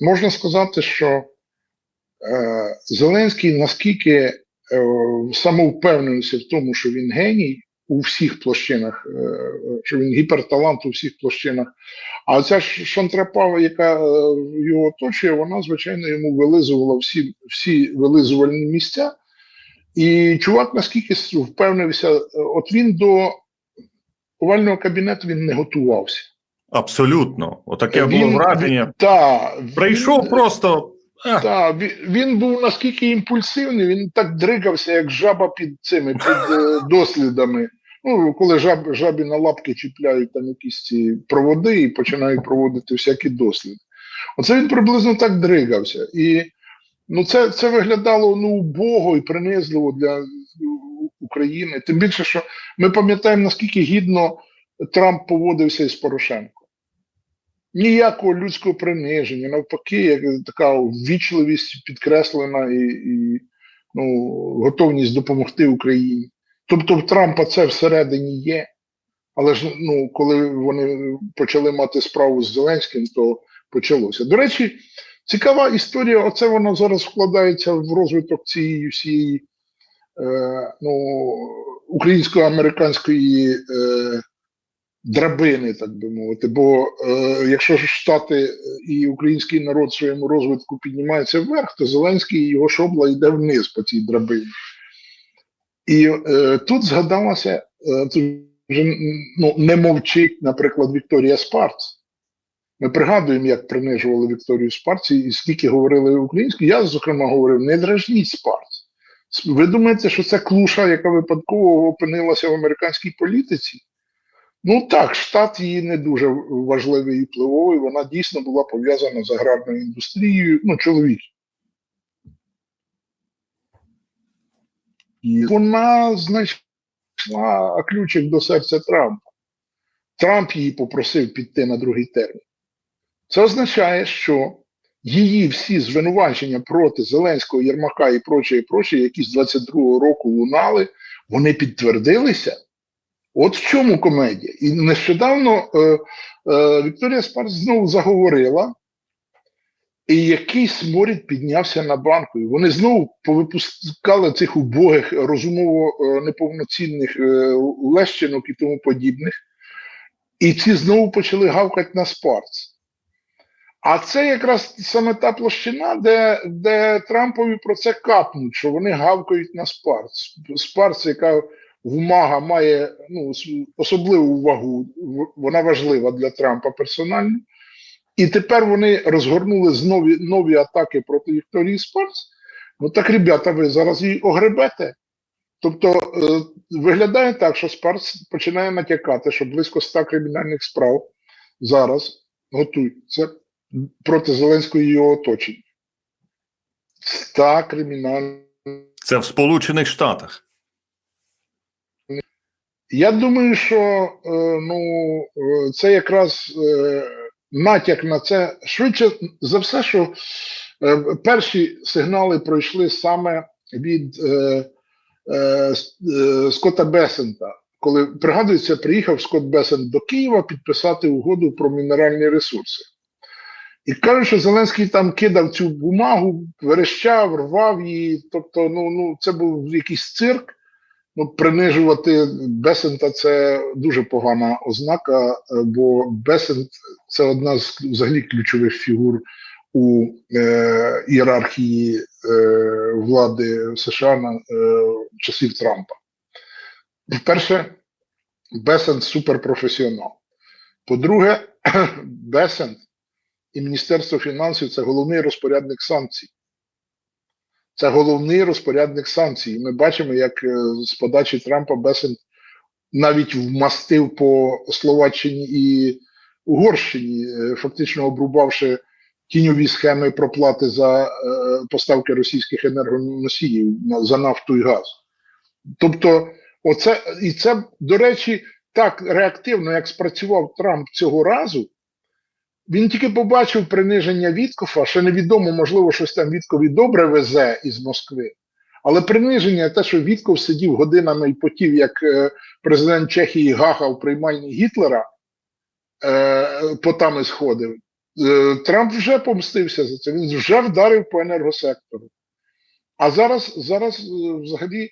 можна сказати, що е, Зеленський наскільки е, в тому, що він геній у всіх площинах, е, що він гіперталант у всіх площинах. А ця шантрапава, яка е, його оточує, вона, звичайно, йому вилизувала всі, всі вилизувальні місця. І чувак наскільки впевнився, от він до овального кабінету він не готувався. Абсолютно. Отаке Він- було враження. Та, Прийшов він- просто. ех, Та, він, він був наскільки імпульсивний, він так дригався, як жаба під цими під е, дослідами. Ну, коли жаб, жабі на лапки чіпляють там якісь ці проводи і починають проводити всякі досліди. Оце він приблизно так дригався. І ну, це, це виглядало ну, убого і принизливо для України. Тим більше, що ми пам'ятаємо, наскільки гідно Трамп поводився із Порошенком. Ніякого людського приниження, навпаки, як така ввічливість підкреслена і, і ну, готовність допомогти Україні. Тобто в Трампа це всередині є. Але ж ну, коли вони почали мати справу з Зеленським, то почалося. До речі, цікава історія. Оце воно зараз вкладається в розвиток цієї всієї е, ну, українсько-американської е, драбини, так би мовити. Бо е, якщо ж Штати і український народ в своєму розвитку піднімається вверх, то Зеленський і його шобла йде вниз по цій драбині. І е, тут згадалося, е, тут вже ну, не мовчить, наприклад, Вікторія Спарц. Ми пригадуємо, як принижували Вікторію Спарц і скільки говорили українською. Я, зокрема, говорив: не дражніть Спарц. Ви думаєте, що це клуша, яка випадково опинилася в американській політиці? Ну так, штат її не дуже важливий і впливовий. Вона дійсно була пов'язана з аграрною індустрією. Ну, чоловік. І вона знайшла ключик до серця Трампа. Трамп її попросив піти на другий термін. Це означає, що її всі звинувачення проти Зеленського, Єрмака і прочее, і прочее, які з 22-го року лунали, вони підтвердилися. От в чому комедія. І нещодавно е, е, Вікторія Спарс знову заговорила, і якийсь сморід піднявся на банку. І вони знову повипускали цих убогих, розумово е, неповноцінних е, лещинок і тому подібних. І ці знову почали гавкати на Спарц. А це якраз саме та площина, де, де Трампові про це капнуть, що вони гавкають на Спарц. Спарц, яка в Мага має ну, особливу вагу, вона важлива для Трампа персонально. І тепер вони розгорнули знову нові атаки проти Вікторії Спарц. Ну так, ребята, ви зараз її огребете. Тобто е, виглядає так, що Спарц починає натякати, що близько 100 кримінальних справ зараз готуються проти Зеленського і його оточення. 100 кримінальних. Це в Сполучених Штатах. Я думаю, що е, ну, е, це якраз е, натяк на це. Швидше за все, що перші сигнали пройшли саме від Скотта Бесента. Коли пригадується, приїхав Скотт Бесент до Києва підписати угоду про мінеральні ресурси. І кажуть, що Зеленський там кидав цю бумагу, верещав, рвав її. Тобто, ну, ну це був якийсь цирк. Ну, принижувати Бесента це дуже погана ознака, е, бо Бесент це одна з взагалі ключових фігур у е, ієрархії е, влади США на е, часів Трампа. По-перше, Бесент суперпрофесіонал. По-друге, Бесент і Міністерство фінансів це головний розпорядник санкцій. Це головний розпорядник санкцій. Ми бачимо, як е, з подачі Трампа Бесент навіть вмастив по Словаччині і Угорщині, е, фактично обрубавши тіньові схеми проплати за е, поставки російських енергоносіїв за нафту і газ. Тобто, оце і це, до речі, так реактивно, як спрацював Трамп цього разу. Він тільки побачив приниження Віткофа, ще невідомо, можливо, щось там Віткові добре везе із Москви. Але приниження, те, що Вітков сидів годинами і потів, як е, президент Чехії Гаха в приймальні Гітлера, е, потами сходив. е, Трамп вже помстився за це. Він вже вдарив по енергосектору. А зараз, зараз взагалі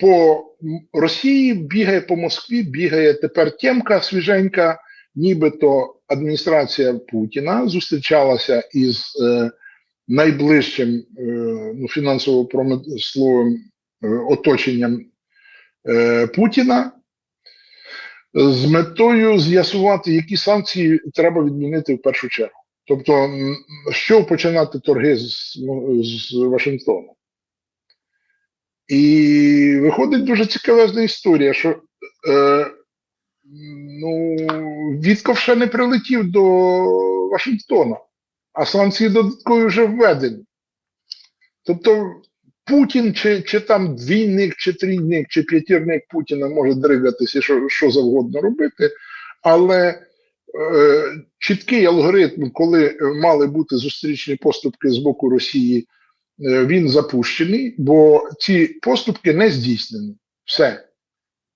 по Росії бігає по Москві, бігає тепер темка свіженька, нібито адміністрація Путіна зустрічалася із е, найближчим е, ну, фінансово-промисловим е, оточенням е, Путіна з метою з'ясувати, які санкції треба відмінити в першу чергу. Тобто, що починати торги з, Мо- з Вашингтону. І виходить дуже цікавезна історія, що е, ну, Вітков ще не прилетів до Вашингтона, а санкції додаткові вже введені. Тобто Путін, чи, чи там двійник, чи трійник, чи п'ятірник Путіна може дригатися, що, що завгодно робити, але е, чіткий алгоритм, коли мали бути зустрічні поступки з боку Росії, е, він запущений, бо ці поступки не здійснені. Все.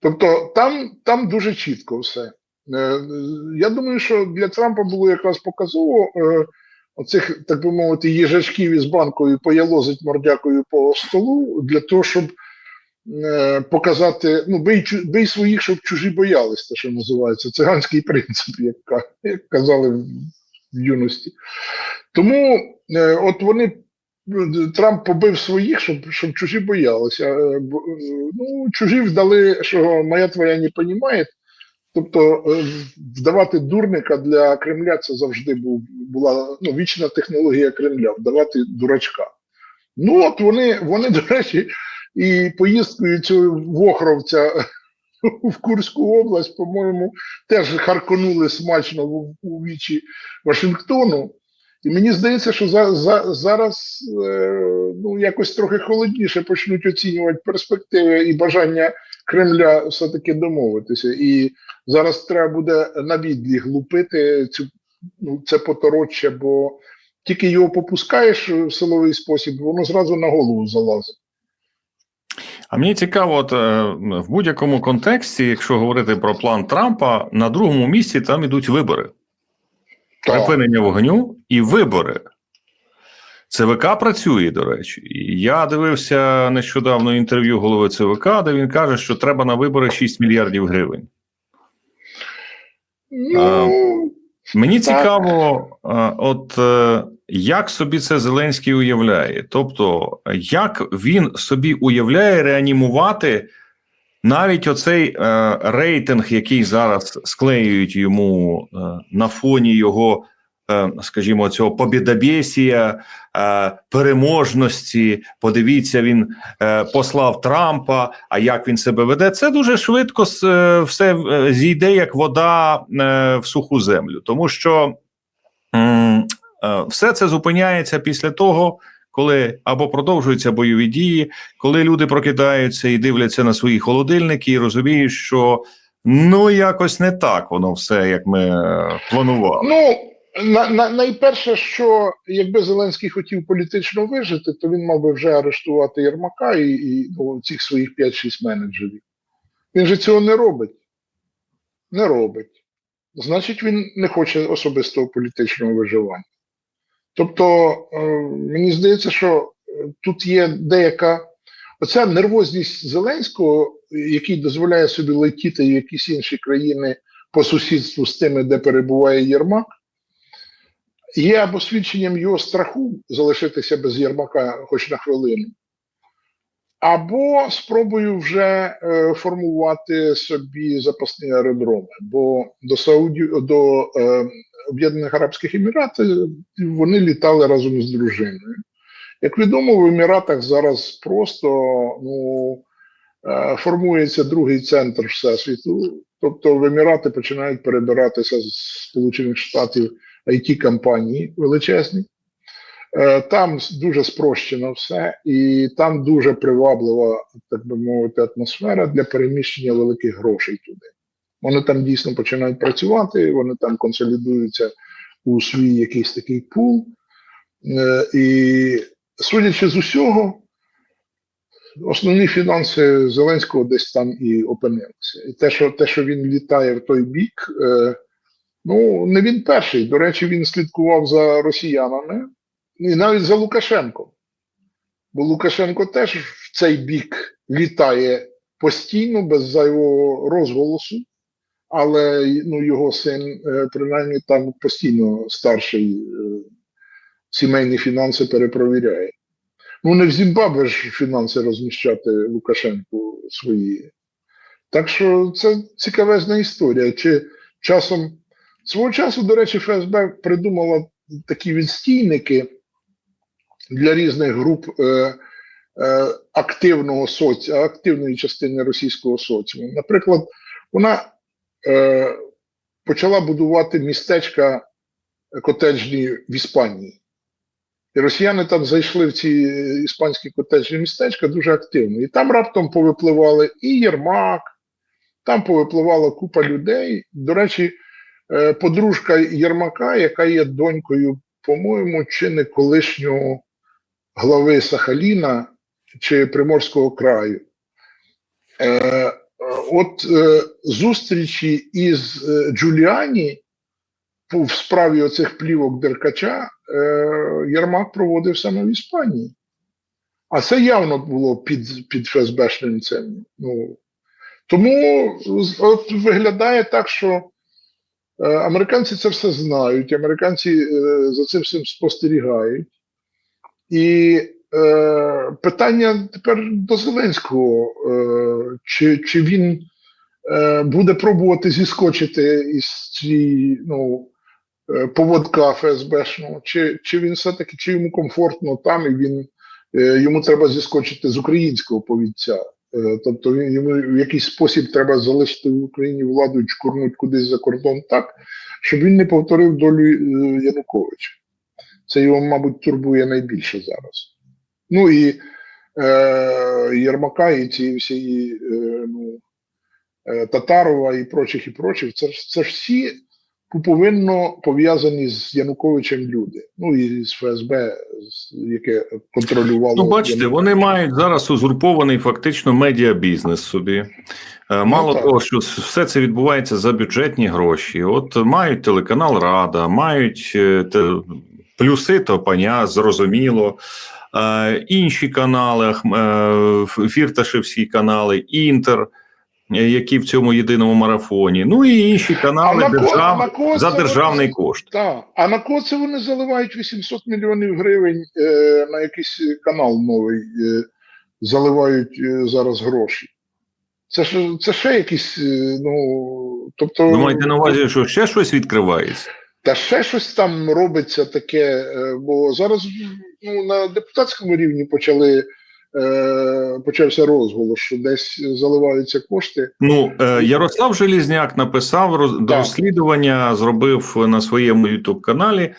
Тобто там, там дуже чітко все. Е, Я думаю, що для Трампа було якраз показово е, оцих, так би мовити, їжачків із банкою поялозить мордякою по столу для того, щоб е, показати, ну, бий, бий своїх, щоб чужі боялись, те, що називається, циганський принцип, як, казали в, юності. Тому от вони. Трамп побив своїх, щоб, щоб чужі боялися. Бо, Ну, чужі вдали, що моя твоя не понімає. Тобто е, вдавати дурника для Кремля це завжди був, була ну, вічна технологія Кремля вдавати дурачка. Ну, от вони, вони, до речі, і поїздкою цього Вохровця в Курську область, по-моєму, теж харконули смачно у вічі Вашингтону. І мені здається, що за, за, зараз е, ну, якось трохи холодніше почнуть оцінювати перспективи і бажання Кремля все-таки домовитися. І зараз треба буде на відліг лупити цю, ну, це потороччя, бо тільки його попускаєш в силовий спосіб, воно зразу на голову залазить. А мені цікаво, от е, в будь-якому контексті, якщо говорити про план Трампа, на другому місці там ідуть вибори. Припинення вогню і вибори. ЦВК працює, до речі. Я дивився нещодавно інтерв'ю голови ЦВК, де він каже, що треба на вибори 6 мільярдів гривень. Ну, Мені цікаво, от е, як собі це Зеленський уявляє? Тобто, як він собі уявляє реанімувати навіть оцей е, рейтинг, який зараз склеюють йому е, на фоні його, е, скажімо, цього побідобєсія, переможності. Подивіться, він е, послав Трампа. А як він себе веде? Це дуже швидко е, все е, зійде як вода е, в суху землю, тому що е, все це зупиняється після того. Коли або продовжуються бойові дії, коли люди прокидаються і дивляться на свої холодильники і розуміють, що ну якось не так воно все, як ми е, планували. Ну, на, на, найперше, що якби Зеленський хотів політично вижити, то він мав би вже арештувати Єрмака і, і ну, цих своїх 5-6 менеджерів. Він же цього не робить. Не робить. Значить, він не хоче особистого політичного виживання. Тобто, е, мені здається, що е, тут є деяка оця нервозність Зеленського, який дозволяє собі летіти в якісь інші країни по сусідству з тими, де перебуває Єрмак, є або свідченням його страху залишитися без Єрмака хоч на хвилину, або спробою вже е, формувати собі запасні аеродроми. Бо до Сауді, до е, Об'єднаних Арабських Еміратів вони літали разом з дружиною. Як відомо, в Еміратах зараз просто ну, е, формується другий центр всесвіту. Тобто в Емірати починають перебиратися з Сполучених Штатів it компанії величезні. Е, Там дуже спрощено все, і там дуже приваблива, так би мовити, атмосфера для переміщення великих грошей туди. Вони там дійсно починають працювати, вони там консолідуються у свій якийсь такий пул. Е, І судячи з усього, основні фінанси Зеленського десь там і опинилися. І те, що, те, що він літає в той бік, е, Ну, не він перший. До речі, він слідкував за росіянами і навіть за Лукашенком. Бо Лукашенко теж в цей бік літає постійно, без зайвого розголосу, але ну, його син, е, принаймні, там постійно старший е, сімейні фінанси перепровіряє. Ну, не в Зімбабве ж фінанси розміщати Лукашенку свої. Так що це цікавезна історія. Чи часом свого часу, до речі, ФСБ придумала такі відстійники для різних груп е, е, активного соці, активної частини російського соціуму. Наприклад, вона е, почала будувати містечка котеджні в Іспанії. І росіяни там зайшли в ці е, іспанські котеджні містечка дуже активно. І там раптом повипливали і Єрмак, там повипливала купа людей. До речі, е, подружка Єрмака, яка є донькою, по-моєму, чи не колишнього глави Сахаліна чи Приморського краю. Е, е, От е, зустрічі із е, Джуліані в справі оцих плівок Деркача е, Єрмак проводив саме в Іспанії. А це явно було під, під ФСБшним. Ну, тому от виглядає так, що е, американці це все знають, американці е, за цим всім спостерігають. І е, питання тепер до Зеленського: е, чи, чи він е, буде пробувати зіскочити із цієї ну, е, поводка ФСБшного, чи, чи він все-таки чи йому комфортно там, і він е, йому треба зіскочити з українського повідця. Е, Тобто йому в якийсь спосіб треба залишити в Україні владу і чкурнути кудись за кордон так, щоб він не повторив долю е, Януковича. Це його, мабуть, турбує найбільше зараз. Ну і е, Єрмака, і ці всі е, ну, е, Татарова і прочих, і прочих, це, ж- це ж всі повинно пов'язані з Януковичем люди. Ну і з ФСБ, яке контролювало. Ну, бачите, вони мають зараз узурпований фактично медіабізнес собі. Е, Мало так. того, що все це відбувається за бюджетні гроші. От мають телеканал Рада, мають те, плюси, то паня, зрозуміло. Інші канали, Фірташевські канали, Інтер, які в цьому єдиному марафоні. Ну і інші канали А ко- держав... на кого за державний кошт. Так. А на кого це вони заливають 800 мільйонів гривень е, на якийсь канал новий, е, заливають е, зараз гроші. Це ж це ще якісь, е, ну тобто. Ви маєте на увазі, що ще щось відкривається? Та ще щось там робиться таке, е, бо зараз ну, на депутатському рівні почали, е, почався розголос, що десь заливаються кошти. Ну, е, Ярослав Желізняк написав роз- розслідування, зробив на своєму youtube каналі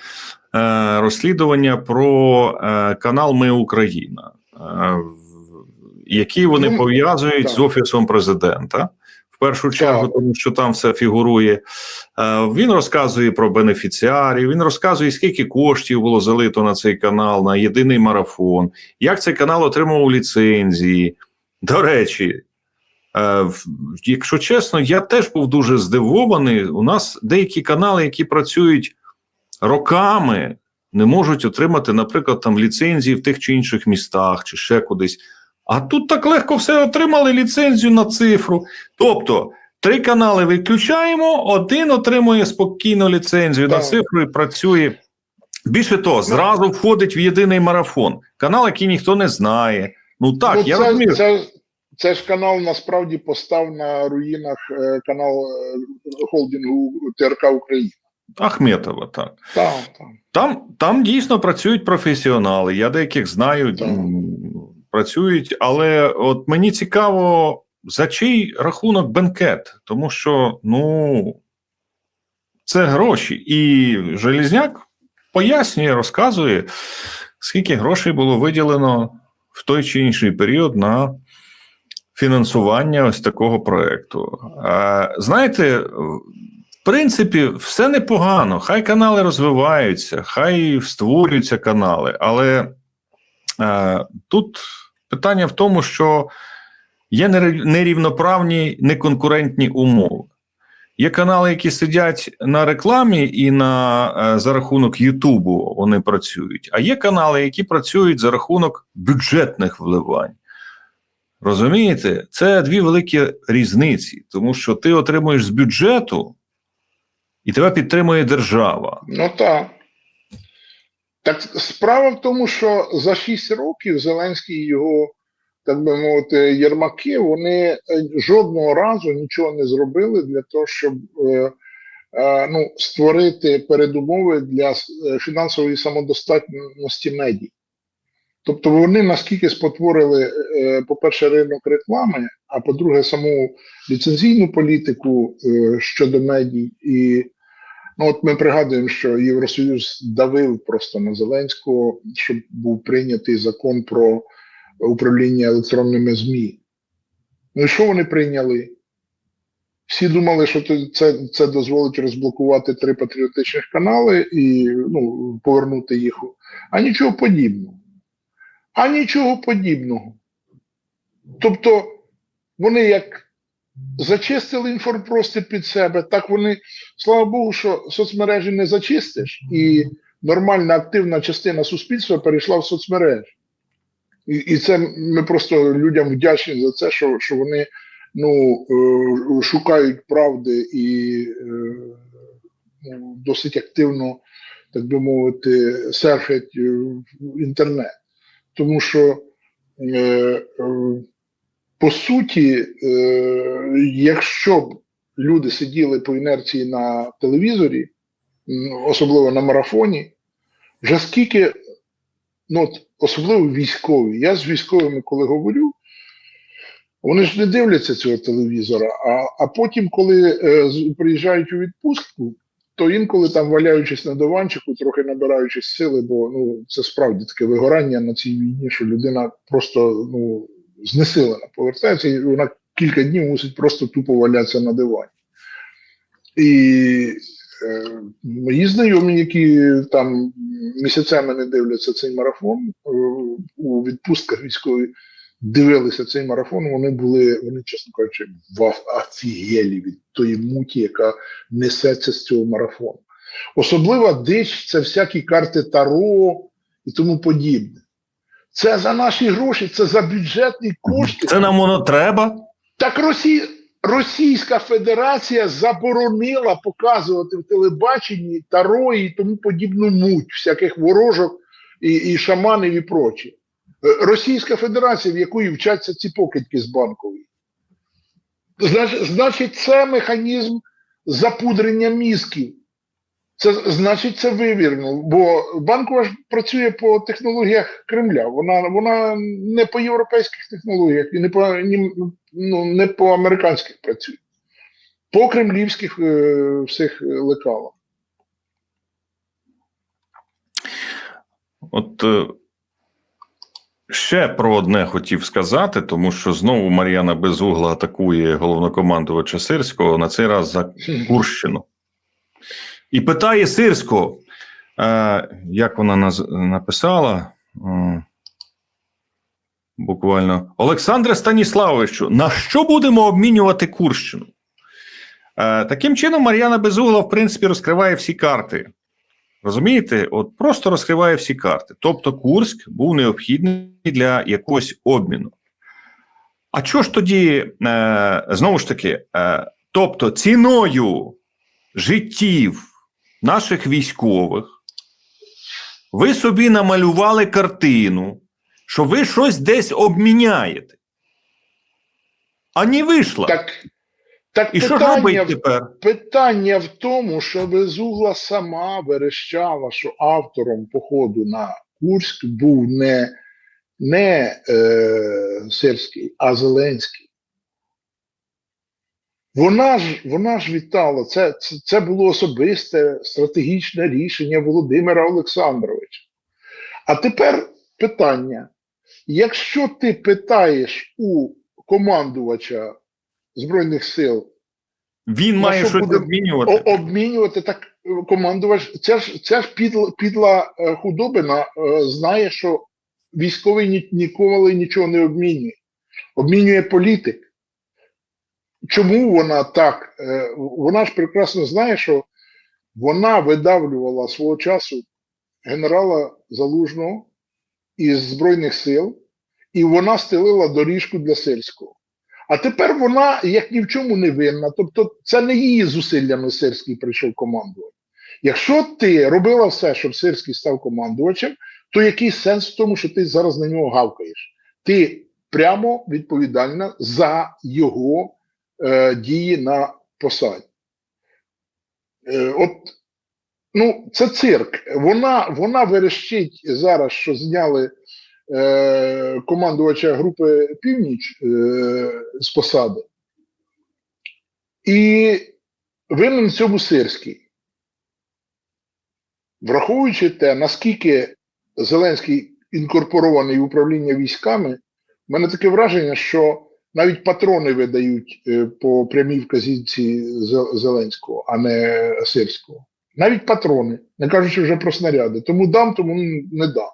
е, розслідування про е, канал Ми Україна, е, який вони Ну, пов'язують так. з офісом президента. В першу чергу, тому що там все фігурує. Е, Він розказує про бенефіціарів, він розказує, скільки коштів було залито на цей канал, на єдиний марафон, як цей канал отримував ліцензії. До речі, Е, Якщо чесно, я теж був дуже здивований. У нас деякі канали, які працюють роками, не можуть отримати, наприклад, там ліцензії в тих чи інших містах, чи ще кудись. А тут так легко все отримали ліцензію на цифру. Тобто, три канали виключаємо, один отримує спокійно ліцензію на цифру і працює. Більше того, зразу входить в єдиний марафон. Канал, який ніхто не знає. Ну так, ну, я це, розумію. це, це ж канал насправді постав на руїнах е, канал е, холдингу ТРК Україна. Ахметова, так. Так, так. Там, там дійсно працюють професіонали. Я деяких знаю, Так. Працюють, але от мені цікаво, за чий рахунок бенкет, тому що ну це гроші. І Желізняк пояснює, розказує, скільки грошей було виділено в той чи інший період на фінансування ось такого проекту. Знаєте, в принципі, все непогано. Хай канали розвиваються, хай створюються канали, але е, тут питання в тому, що є нерівноправні, неконкурентні умови. Є канали, які сидять на рекламі і на е, за рахунок Ютубу вони працюють. А є канали, які працюють за рахунок бюджетних вливань. Розумієте, це дві великі різниці, тому що ти отримуєш з бюджету, і тебе підтримує держава. Ну так. Так справа в тому, що за 6 років Зеленський і його, так би мовити, єрмаки, вони е, жодного разу нічого не зробили для того, щоб е, е, ну, створити передумови для е, фінансової самодостатності медій. Тобто вони наскільки спотворили, е, по-перше, ринок реклами, а по-друге, саму ліцензійну політику щодо медій. І ну, от ми пригадуємо, що Євросоюз давив просто на Зеленського, щоб був прийнятий закон про управління електронними ЗМІ. Ну і що вони прийняли? Всі думали, що це- це, дозволить розблокувати три патріотичних канали і ну, повернути їх. А нічого подібного. А нічого подібного. Тобто вони як зачистили інформпростір під себе, так вони, слава Богу, що соцмережі не зачистиш, і нормальна активна частина суспільства перейшла в соцмережі. І, і це ми просто людям вдячні за це, що, що вони ну, е, шукають правди і е, ну, досить активно, так би мовити, серфять е, в інтернет. Тому що, е, по суті, е, якщо б люди сиділи по інерції на телевізорі, особливо на марафоні, вже скільки, ну, особливо військові, я з військовими, коли говорю, вони ж не дивляться цього телевізора, а, а потім, коли е, приїжджають у відпустку, то інколи там валяючись на диванчику, трохи набираючись сили, бо ну це справді таке вигорання на цій війні, що людина просто ну знесилена повертається, і вона кілька днів мусить просто тупо валятися на дивані. І е, мої знайомі, які там місяцями не дивляться цей марафон е, у відпустках військові, дивилися цей марафон, вони були, вони, чесно кажучи, в офігелі від тої муті, яка несеться з цього марафону. Особлива дич це всякі карти Таро і тому подібне. Це за наші гроші, це за бюджетні кошти. Це нам воно треба. Так Росі... Російська Федерація заборонила показувати в телебаченні Таро і тому подібну муть, всяких ворожок і, і шаманів і прочі. Е, Російська Федерація, в якої вчаться ці покидьки з банкової. Значить, це механізм запудрення мізків. Це значить, це вивірно, бо банкова ж працює по технологіях Кремля. Вона, вона не по європейських технологіях і не по, ні, ну, не по американських працює. По кремлівських е, всіх лекалах. От е, ще про одне хотів сказати, тому що знову Мар'яна Безугла атакує головнокомандувача Сирського на цей раз за Курщину. І питає Сирського, е, як вона наз... написала. М, Буквально Олександре Станіславовичу, на що будемо обмінювати Курщину? Е, таким чином, Мар'яна Безугла, в принципі, розкриває всі карти. Розумієте? От просто розкриває всі карти. Тобто, Курськ був необхідний для якогось обміну. А чого ж тоді, е, знову ж таки, е, тобто, ціною життів наших військових, ви собі намалювали картину, що ви щось десь обміняєте. А не вийшло. Так, так І що питання, робить в- тепер? питання в тому, що Безугла сама верещала, що автором походу на Курськ був не, не е, Сирський, а Зеленський. Вона ж, вона ж вітала, це, це, це було особисте стратегічне рішення Володимира Олександровича. А тепер питання: якщо ти питаєш у командувача Збройних сил, Він має що щось буде обмінювати. обмінювати так командувач, це ж це ж підла, підла е, худобина е, знає, що військовий ніколи нічого не обмінює. Обмінює політик. Чому вона так? Е, Вона ж прекрасно знає, що вона видавлювала свого часу генерала Залужного із Збройних сил, і вона стелила доріжку для сельського. А тепер вона як ні в чому не винна. Тобто, це не її зусиллями Сирський прийшов командувати. Якщо ти робила все, щоб Сирський став командувачем, то який сенс в тому, що ти зараз на нього гавкаєш? Ти прямо відповідальна за його е, дії на посаді. Е, от, ну, це цирк. Вона, вона верещить зараз, що зняли е, командувача групи Північ е, з посади. І винен в цьому Сирський. Враховуючи те, наскільки Зеленський інкорпорований в управління військами, в мене таке враження, що навіть патрони видають е, по прямій вказівці Зеленського, а не Сирського. Навіть патрони, не кажучи вже про снаряди. Тому дам, тому не дам.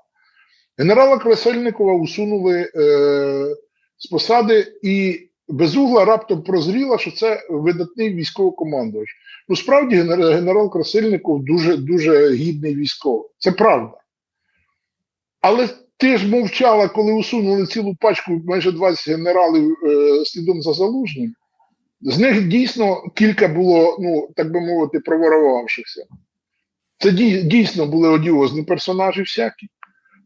Генерала Красельникова усунули е, з посади, і Безугла раптом прозріла, що це видатний військовокомандувач. Ну, справді, генерал Красильников дуже дуже гідний військовий. Це правда. Але ти ж мовчала, коли усунули цілу пачку майже 20 генералів е, слідом за залужним. З них дійсно кілька було, ну, так би мовити, проворувавшихся. Це дійсно були одіозні персонажі всякі,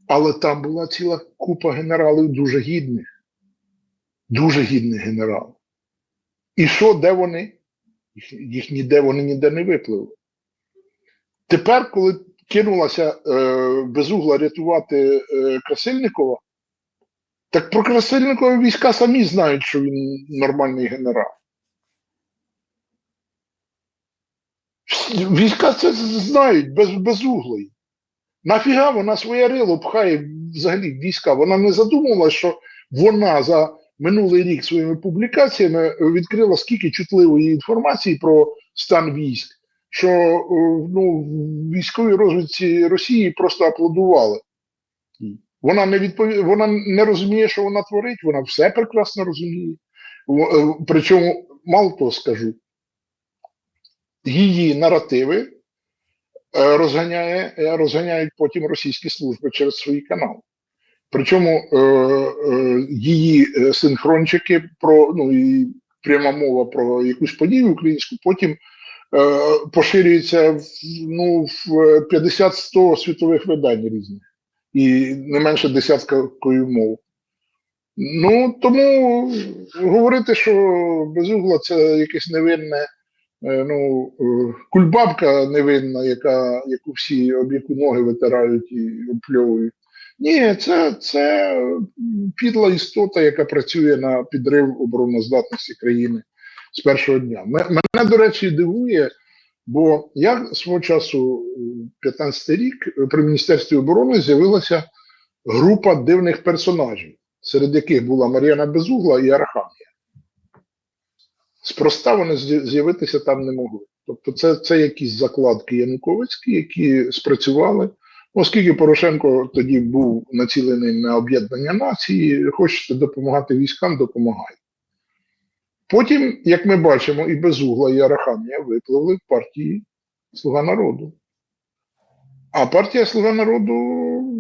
але там була ціла купа генералів дуже гідних. Дуже гідних генералів. І що, де вони? Їх, їх ніде вони ніде не випливли. Тепер, коли кинулася е, безугла рятувати е, Красильникова, так про Красильникова війська самі знають, що він нормальний генерал. Війська це знають без, безуглої. Нафіга вона своє рило пхає взагалі війська? Вона не задумувала, що вона за минулий рік своїми публікаціями відкрила скільки чутливої інформації про стан військ, що е, ну, в військовій розвідці Росії просто аплодували. Вона не відпові... вона не розуміє, що вона творить, вона все прекрасно розуміє. Е, Причому, мало того скажу, її наративи е, розганяє, розганяють потім російські служби через свої канали. Причому е, е, її синхрончики про ну і пряма мова про якусь подію українську, потім поширюється в, ну, в 50-100 світових видань різних і не менше десяткою мов. Ну тому говорити, що безугла це якесь невинне, е, ну, е, кульбабка невинна, яка, яку всі об яку ноги витирають і опльовують. Ні, це, це підла істота, яка працює на підрив обороноздатності країни з першого дня. Мене, до речі, дивує, бо я свого часу, 15 рік, при Міністерстві оборони з'явилася група дивних персонажів, серед яких була Мар'яна Безугла і Арахамія. Спроста вони з'явитися там не могли. Тобто, це, це якісь закладки Януковицькі, які спрацювали. Оскільки Порошенко тоді був націлений на об'єднання нації, хочете допомагати військам, допомагайте. Потім, як ми бачимо, і Безугла, і Арахамія випливли в партії Слуга народу. А партія Слуга народу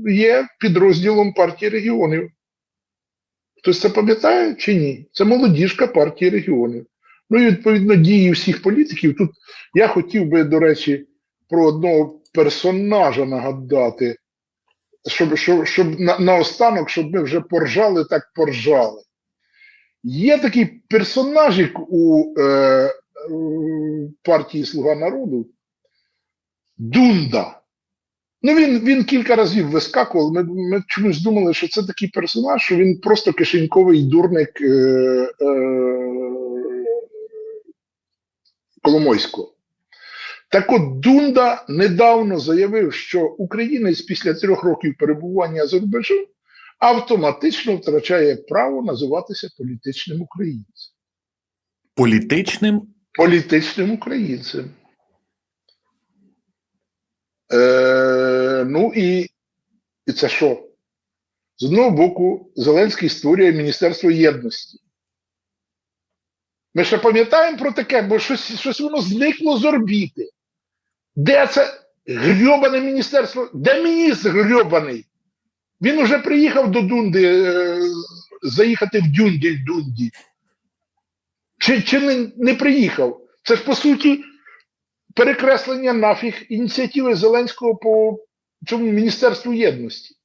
є підрозділом партії регіонів. Хтось це пам'ятає чи ні? Це молодіжка партії регіонів. Ну і відповідно дії всіх політиків. Тут я хотів би, до речі, про одного персонажа нагадати, щоб, щоб, щоб на, наостанок, щоб ми вже поржали, так поржали. Є такий персонажик у е, партії Слуга народу Дунда. Ну, він, він кілька разів вискакував. Ми, ми чомусь думали, що це такий персонаж, що він просто кишеньковий дурник е, е, Коломойського. Так от Дунда недавно заявив, що українець після трьох років перебування за рубежем автоматично втрачає право називатися політичним українцем. Політичним Політичним українцем. Е, ну і, і це що? З одного боку, Зеленський створює Міністерство єдності. Ми ще пам'ятаємо про таке, бо щось, щось воно зникло з орбіти. Де це грьобане міністерство? Де міністр грьобаний? Він уже приїхав до Дунди, е, заїхати в Дюнділь Дунді. Чи, чи не, не приїхав? Це ж по суті перекреслення нафіг ініціативи Зеленського по цьому Міністерству єдності.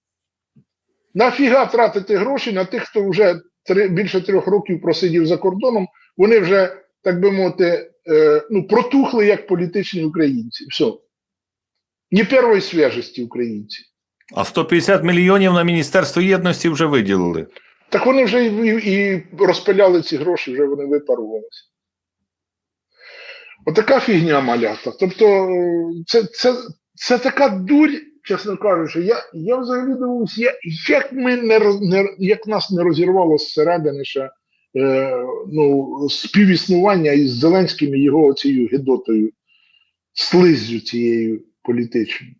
Нафіга тратити гроші на тих, хто вже три, більше трьох років просидів за кордоном, вони вже, так би мовити, е, ну, протухли як політичні українці. Все. Ні першої свіжості українці. А 150 мільйонів на Міністерство єдності вже виділили. Так вони вже і, і, розпиляли ці гроші, вже вони випарувалися. Отака фігня малята. Тобто, це, це, це така дурь, чесно кажучи, я, я взагалі дивуюсь, я, як, ми не, не, як нас не розірвало зсередини ще е, ну, співіснування із Зеленським і його цією гидотою, слиззю цією політичною.